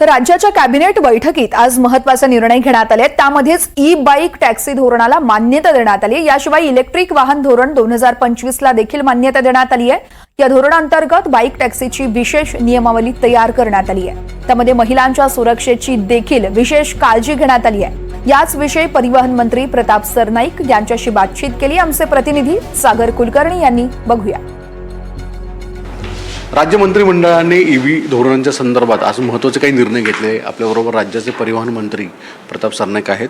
तर राज्याच्या कॅबिनेट बैठकीत आज महत्त्वाचे निर्णय घेण्यात आले त्यामध्येच ई बाईक टॅक्सी धोरणाला मान्यता देण्यात आली. याशिवाय इलेक्ट्रिक वाहन धोरण दोन हजार पंचवीस ला देखील मान्यता देण्यात आली आहे. या धोरणांतर्गत बाईक टॅक्सीची विशेष नियमावली तयार करण्यात आली आहे. त्यामध्ये महिलांच्या सुरक्षेची देखील विशेष काळजी घेण्यात आली आहे. याच विषयी परिवहन मंत्री प्रताप सरनाईक यांच्याशी बातचीत केली. आमचे प्रतिनिधी सागर कुलकर्णी यांनी बघूया. राज्य मंत्रिमंडळाने ईव्ही धोरणांच्या संदर्भात आज महत्त्वाचे काही निर्णय घेतले. आपल्याबरोबर राज्याचे परिवहन मंत्री प्रताप सरनाईक आहेत.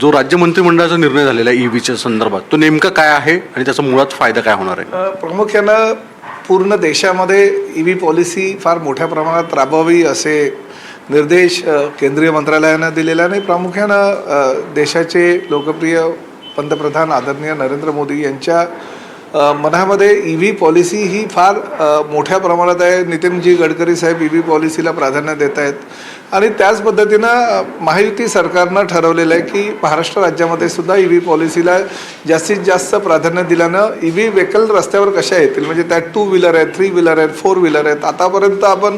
जो राज्य मंत्रिमंडळाचा निर्णय झालेला आहे व्हीच्या संदर्भात तो नेमका काय आहे आणि त्याचा मुळात फायदा काय होणार आहे? प्रामुख्यानं पूर्ण देशामध्ये ई व्ही पॉलिसी फार मोठ्या प्रमाणात राबवावी असे निर्देश केंद्रीय मंत्रालयानं दिलेले आणि प्रामुख्यानं देशाचे लोकप्रिय पंतप्रधान आदरणीय नरेंद्र मोदी यांच्या मनामध्ये ई व्ही पॉलिसी ही फार मोठ्या प्रमाणात आहे. नितीनजी गडकरी साहेब ई व्ही पॉलिसीला प्राधान्य देत आहेत आणि त्याच पद्धतीनं महायुती सरकारनं ठरवलेलं आहे की महाराष्ट्र राज्यामध्ये सुद्धा ई व्ही पॉलिसीला जास्तीत जास्त प्राधान्य दिल्यानं ई व्ही व्हेकल रस्त्यावर कशा येतील? म्हणजे त्यात टू व्हीलर आहेत थ्री व्हीलर आहेत फोर व्हीलर आहेत. आतापर्यंत आपण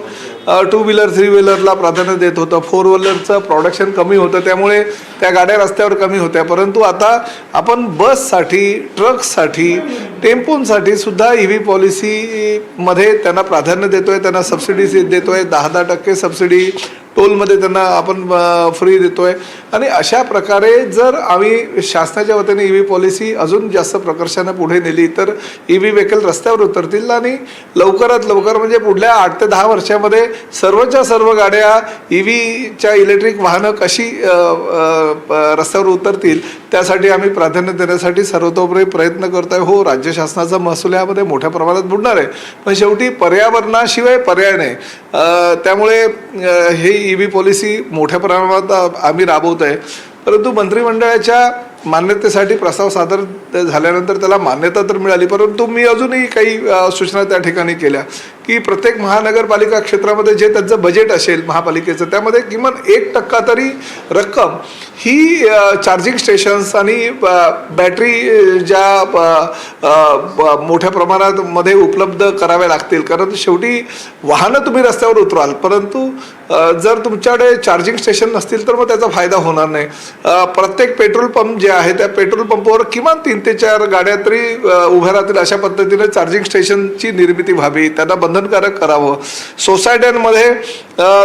टू व्हीलर थ्री व्हीलरला प्राधान्य देत होतं. फोर व्हीलरचं प्रोडक्शन कमी होतं. त्यामुळे त्या गाड्या रस्त्यावर कमी होत्या. परंतु आता आपण बससाठी ट्रक्ससाठी टेम्पोंसाठी सुद्धा ई व्ही पॉलिसीमध्ये त्यांना प्राधान्य देतोय. त्यांना सबसिडी देतोय. दहा दहा टक्के सबसिडी टोलमध्ये त्यांना आपण फ्री देतोय. आणि अशा प्रकारे जर आम्ही शासनाच्या वतीने ई व्ही पॉलिसी अजून जास्त प्रकर्षानं पुढे नेली तर ई व्ही व्हेकल रस्त्यावर उतरतील आणि लवकरात लवकर म्हणजे पुढल्या आठ ते दहा वर्षामध्ये सर्वच्या सर्व गाड्या ई व्हीच्या इलेक्ट्रिक वाहनं कशी रस्त्यावर उतरतील त्यासाठी आम्ही प्राधान्य देण्यासाठी सर्वतोपरी प्रयत्न करतोय. हो राज्य शासनाचा महसूल यामध्ये मोठ्या प्रमाणात बुडणार आहे. पण शेवटी पर्यावरणाशिवाय पर्याय नाही. त्यामुळे हे ई व्ही पॉलिसी मोठ्या प्रमाणात आम्ही राबवत आहे परंतु मंत्रिमंडळाच्या मान्यतेसाठी प्रस्ताव सादर झाल्यानंतर त्याला मान्यता तर मिळाली परंतु मी अजूनही काही सूचना त्या ठिकाणी केल्या. की प्रत्येक महानगरपालिका क्षेत्रामध्ये जे त्यांचं बजेट असेल महापालिकेचं त्यामध्ये किमान एक टक्का तरी रक्कम ही चार्जिंग स्टेशन्स आणि बॅटरी ज्या मोठ्या प्रमाणात मध्ये उपलब्ध कराव्या लागतील. कारण शेवटी वाहनं तुम्ही रस्त्यावर उतराल परंतु जर तुमच्याकडे चार्जिंग स्टेशन नसतील तर मग त्याचा फायदा होणार नाही. प्रत्येक पेट्रोल पंप जे आहे त्या पेट्रोल पंपावर किमान तीन ते चार गाड्या तरी उभ्या राहतील अशा पद्धतीने चार्जिंग स्टेशनची निर्मिती व्हावी त्यांना बंधनकारक करावं. सोसायट्यांमध्ये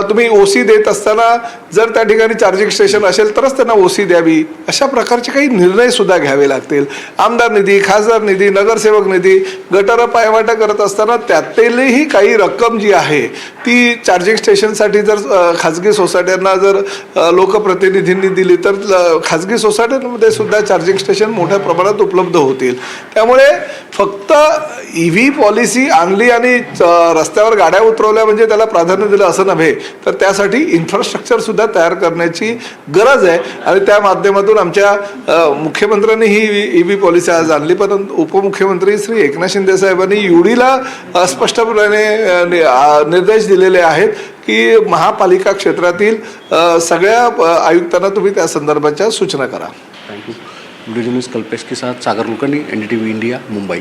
तुम्ही ओसी देत असताना जर त्या ठिकाणी चार्जिंग स्टेशन असेल तरच त्यांना ओसी द्यावी. अशा प्रकारचे काही निर्णय सुद्धा घ्यावे लागतील. आमदार निधी खासदार निधी नगरसेवक निधी गटर पायवाटा करत असताना त्यातीलही काही रक्कम जी आहे ती चार्जिंग स्टेशनसाठी जर खाजगी सोसायट्यांना जर लोकप्रतिनिधींनी दिली तर खाजगी सोसायट्यांमध्ये सुद्धा चार्जिंग स्टेशन मोठ्या प्रमाणात उपलब्ध होतील. त्यामुळे फक्त ई व्ही पॉलिसी आणली आणि रस्त्यावर गाड्या उतरवल्या म्हणजे त्याला प्राधान्य दिलं असं नव्हे तर त्यासाठी इन्फ्रास्ट्रक्चरसुद्धा तयार करण्याची गरज आहे. आणि त्या माध्यमातून आमच्या मुख्यमंत्र्यांनी ही ई व्ही पॉलिसी आज आणली परंतु उपमुख्यमंत्री श्री एकनाथ शिंदे साहेबांनी युडीला स्पष्टपणे नि- निर्देश दिलेले आहेत की महापालिका क्षेत्रातील सगळ्या आयुक्तांना तुम्ही त्या संदर्भाच्या सूचना करा. थँक्यू व्हिडिओ कल्पेश के साथ Sagar Kulkarni N D T V India Mumbai